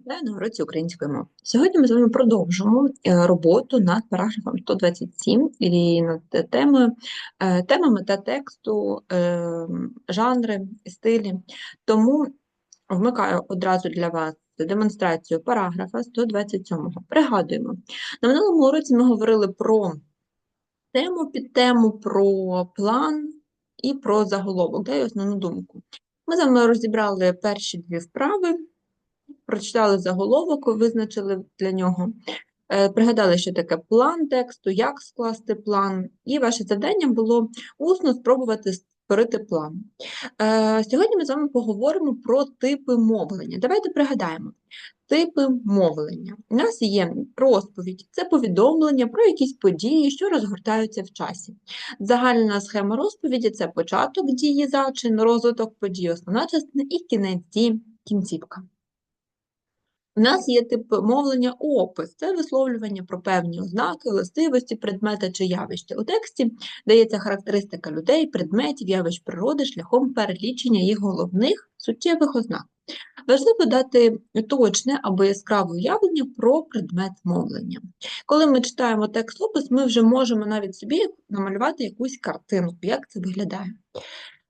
Вітаю на уроці української мови. Сьогодні ми з вами продовжимо е, роботу над параграфом 127 і над темою, е, темами та тексту, е, жанри, стилі. Тому вмикаю одразу для вас демонстрацію параграфа 127. Пригадуємо, на минулому уроці ми говорили про тему під тему, про план і про заголовок, да, і основну думку. Ми з вами розібрали перші дві вправи прочитали заголовок, визначили для нього, е, пригадали, що таке план тексту, як скласти план, і ваше завдання було усно спробувати створити план. Е, сьогодні ми з вами поговоримо про типи мовлення. Давайте пригадаємо. Типи мовлення. У нас є розповідь, це повідомлення про якісь події, що розгортаються в часі. Загальна схема розповіді це початок дії зачин, розвиток подій, основна частина і кінець дії, кінцівка. У нас є тип мовлення опис, це висловлювання про певні ознаки, властивості, предмета чи явища. У тексті дається характеристика людей, предметів, явищ природи шляхом перелічення їх головних суттєвих ознак. Важливо дати точне або яскраве уявлення про предмет мовлення. Коли ми читаємо текст опис, ми вже можемо навіть собі намалювати якусь картинку, як це виглядає.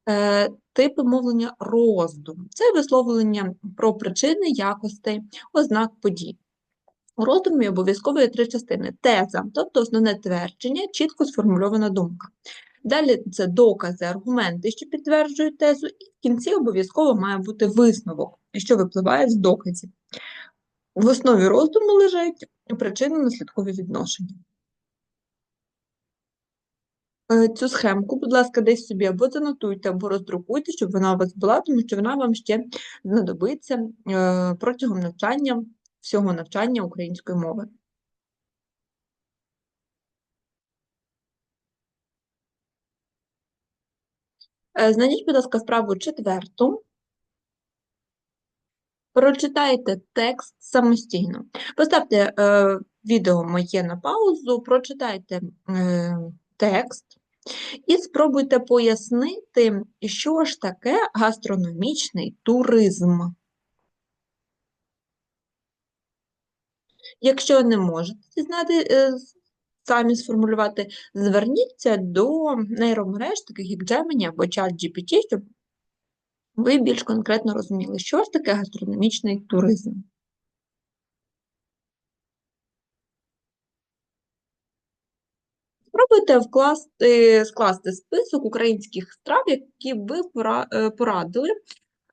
Е, типи мовлення роздум це висловлення про причини, якостей, ознак подій. У роздумі обов'язково є три частини: теза, тобто основне твердження, чітко сформульована думка. Далі це докази, аргументи, що підтверджують тезу, і в кінці обов'язково має бути висновок, що випливає з доказів. В основі роздуму лежать причинно-наслідкові відношення. Е, цю схемку, будь ласка, десь собі або занотуйте, або роздрукуйте, щоб вона у вас була, тому що вона вам ще знадобиться е, протягом навчання, всього навчання української мови. Е, знайдіть, будь ласка, вправу четверту. Прочитайте текст самостійно. Поставте е, відео моє на паузу, прочитайте е, текст. І спробуйте пояснити, що ж таке гастрономічний туризм. Якщо не можете знати, е, самі сформулювати, зверніться до нейромереж, таких як Gemini або ChatGPT, щоб ви більш конкретно розуміли, що ж таке гастрономічний туризм. Спробуйте вкласти, скласти список українських страв, які ви е, порадили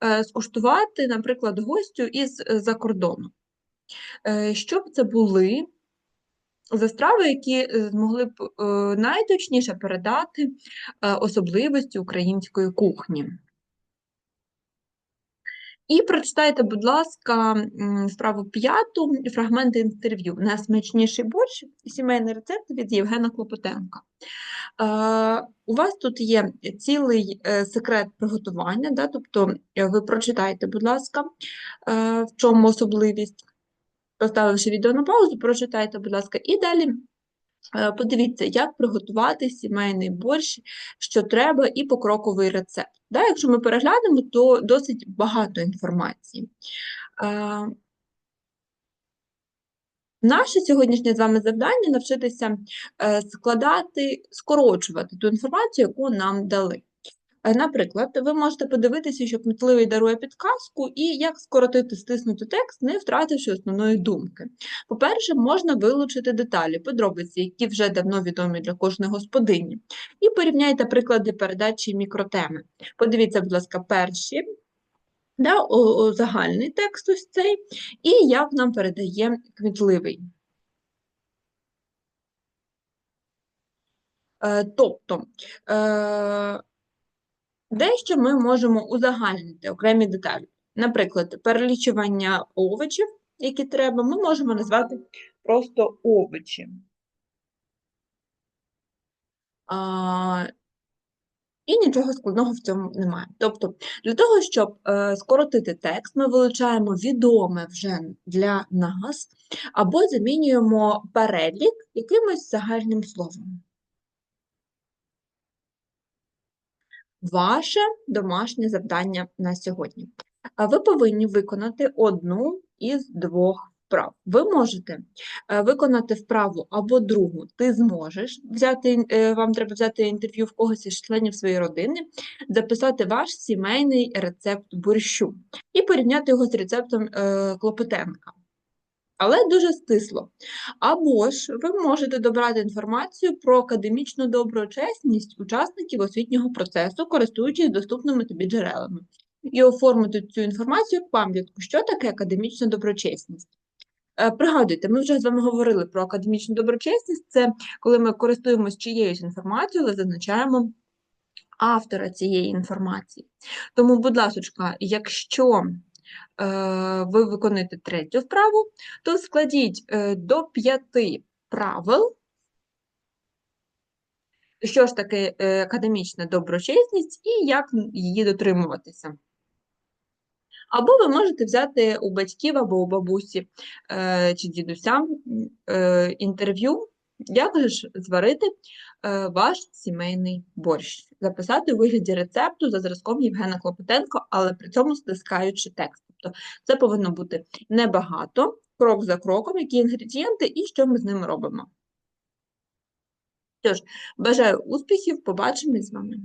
е, скуштувати, наприклад, гостю із е, за кордону. Щоб це були за страви, які змогли б найточніше передати особливості української кухні. І прочитайте, будь ласка, справу п'яту фрагменти інтерв'ю. Найсмачніший борщ, сімейний рецепт від Євгена Клопотенка. Е, у вас тут є цілий е, секрет приготування, да, тобто е, ви прочитайте, будь ласка, в чому особливість. Поставивши відео на паузу, прочитайте, будь ласка, і далі подивіться, як приготувати сімейний борщ, що треба, і покроковий рецепт. Да, Якщо ми переглянемо, то досить багато інформації. Наше сьогоднішнє з вами завдання навчитися е, складати, скорочувати ту інформацію, яку нам дали. Е, наприклад, ви можете подивитися, що кмітливий дарує підказку, і як скоротити стиснути текст, не втративши основної думки. По-перше, можна вилучити деталі, подробиці, які вже давно відомі для кожної господині, і порівняйте приклади передачі мікротеми. Подивіться, будь ласка, перші. Да, о, о, загальний текст ось цей, і як нам передає кмітливий. Е, тобто, е, Дещо ми можемо узагальнити окремі деталі. Наприклад, перелічування овочів, які треба, ми можемо назвати просто овочі. А, І нічого складного в цьому немає. Тобто, для того, щоб е, скоротити текст, ми вилучаємо відоме вже для нас, або замінюємо перелік якимось загальним словом. Ваше домашнє завдання на сьогодні. Ви повинні виконати одну із двох вправ. Ви можете е, виконати вправу або другу, ти зможеш взяти, е, вам треба взяти інтерв'ю в когось із членів своєї родини, записати ваш сімейний рецепт борщу і порівняти його з рецептом е, Клопотенка. Але дуже стисло. Або ж ви можете добрати інформацію про академічну доброчесність учасників освітнього процесу, користуючись доступними тобі джерелами, і оформити цю інформацію як пам'ятку, що таке академічна доброчесність. Е, Пригадуйте, ми вже з вами говорили про академічну доброчесність. Це коли ми користуємося чиєюсь інформацією, але зазначаємо автора цієї інформації. Тому, будь ласка, якщо ви виконуєте третю вправу, то складіть е, до п'яти правил, що ж таке е, академічна доброчесність і як її дотримуватися. Або ви можете взяти у батьків або у бабусі е, чи дідуся е, інтерв'ю, як же ж зварити е, ваш сімейний борщ, записати у вигляді рецепту за зразком Євгена Клопотенко, але при цьому стискаючи текст. Тобто це повинно бути небагато, крок за кроком, які інгредієнти і що ми з ними робимо. Тож, бажаю успіхів, побачимось з вами.